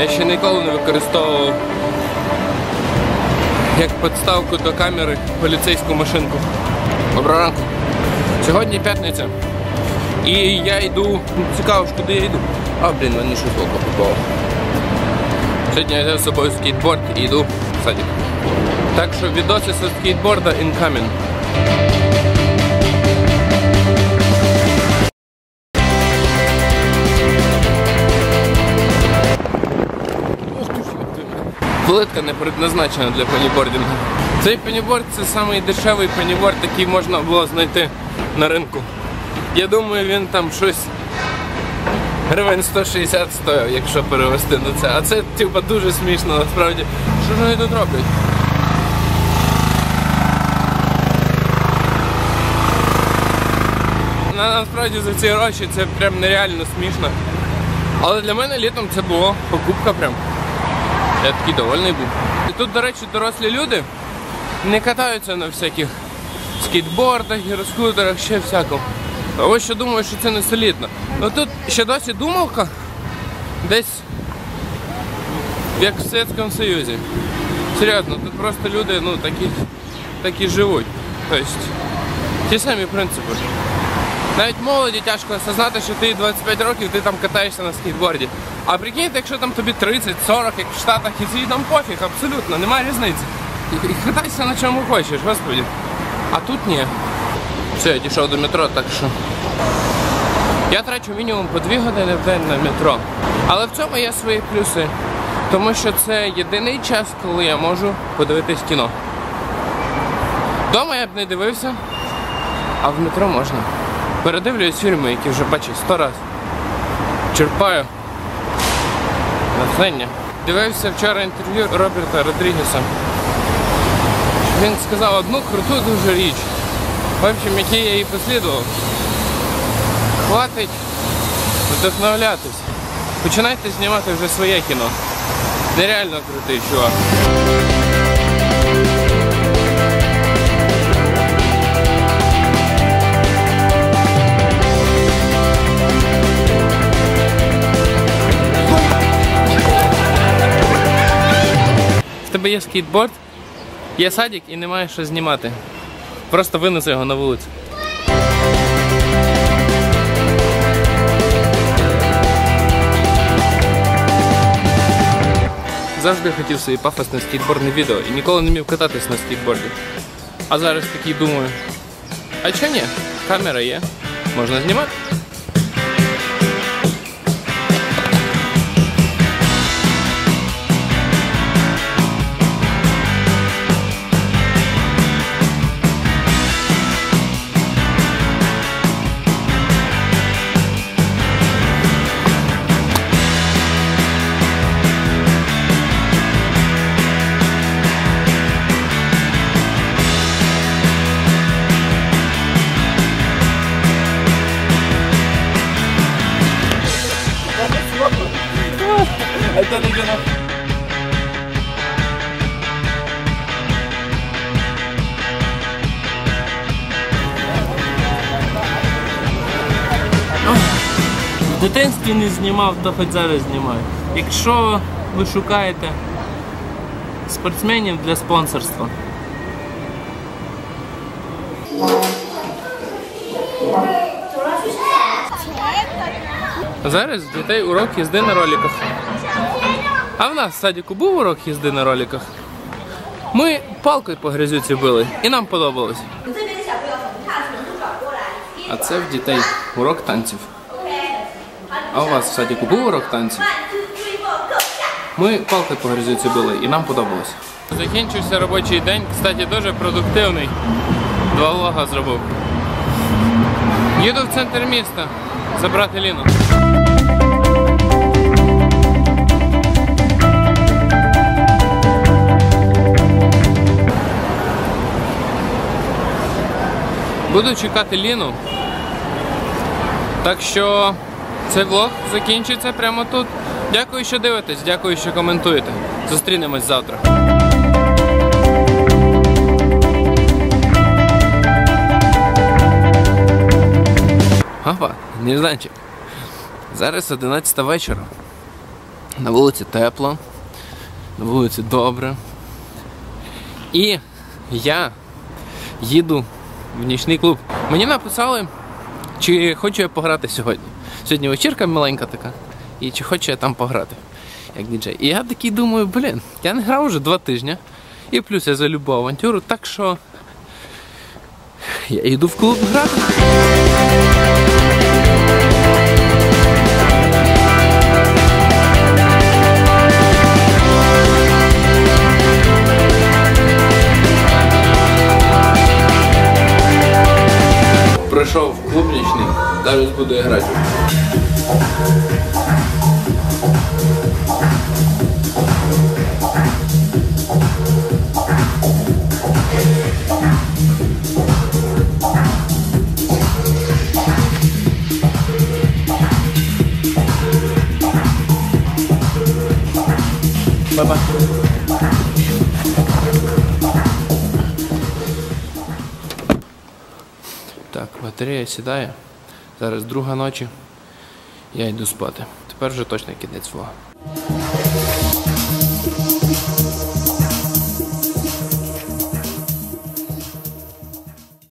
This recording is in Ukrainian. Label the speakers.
Speaker 1: Я ще ніколи не використовував як підставку до камери поліцейську машинку. Доброго ранку. Сьогодні п'ятниця. І я йду. Цікаво, ж, куди я йду. А, блін, мені щось око попало. Сьогодні я взяв з собою скейтборд і йду в садик. Так що відоси зі скейтборда incoming. Плитка не предназначена для панібордингу. Цей паніборд це самий дешевий паніборд, який можна було знайти на ринку. Я думаю, він там щось гривень 160 стоїв, якщо перевести на це. А це типа дуже смішно насправді. Що ж вони тут роблять? Насправді за ці гроші це прям нереально смішно. Але для мене літом це було покупка прям. Я такий довольний був. І тут, до речі, дорослі люди не катаються на всяких скейтбордах, гіроскутерах, ще всякому. А ось що думаю, що це не солідно. Ну тут ще досі думалка десь як в Совєтському Союзі. Серйозно, тут просто люди ну, такі, такі живуть. Тобто, ті самі принципи. Навіть молоді тяжко осознати, що ти 25 років, ти там катаєшся на скейтборді. А прикиньте, якщо там тобі 30, 40, як в Штатах, і тобі там пофіг, абсолютно, немає різниці. І, катайся на чому хочеш, господи. А тут ні. Все, я дійшов до метро, так що. Я трачу мінімум по 2 години в день на метро. Але в цьому є свої плюси. Тому що це єдиний час, коли я можу подивитись кіно. Дома я б не дивився, а в метро можна. Передивлююсь фільми, які вже бачив сто раз. Черпаю. Натхнення. Дивився вчора інтерв'ю Роберта Родрігеса. Він сказав одну круту дуже річ. В общем, якій я її послідував. Хватить вдохновлятись. Починайте знімати вже своє кіно. Нереально крутий чувак. В тебе є скейтборд, є садик і немає що знімати. Просто винеси його на вулицю. Завжди хотів собі пафосне скейтбордне відео і ніколи не міг кататись на скейтборді. А зараз такий думаю. А чого ні? Камера є. Можна знімати.
Speaker 2: в дитинстві не знімав, то хоч зараз знімаю. Якщо ви шукаєте спортсменів для спонсорства.
Speaker 1: Зараз у дітей урок їзди на роліках. А в нас в садіку був урок їзди на роліках. Ми палкою по грязюці били і нам подобалось. А це в дітей урок танців. А у вас в садіку був урок танців? Ми палкою по грязюці били, і нам подобалось. Закінчився робочий день, кстати, дуже продуктивний. Два влога зробив. Їду в центр міста забрати Ліну. Буду чекати Ліну. Так що цей влог закінчиться прямо тут. Дякую, що дивитесь, дякую, що коментуєте. Зустрінемось завтра. Опа, Нежданчик. Зараз 11 вечора. На вулиці тепло, на вулиці добре. І я їду в нічний клуб. Мені написали, чи хочу я пограти сьогодні. Сьогодні вечірка маленька така. І чи хочу я там пограти, як діджей. І я такий думаю, блін, я не грав вже два тижні. І плюс я залюбив авантюру, так що я йду в клуб грати. Прийшов в клуб зараз буду грати. Бай-бай. Батарея сідає. Зараз друга ночі. Я йду спати. Тепер вже точно кінець влога.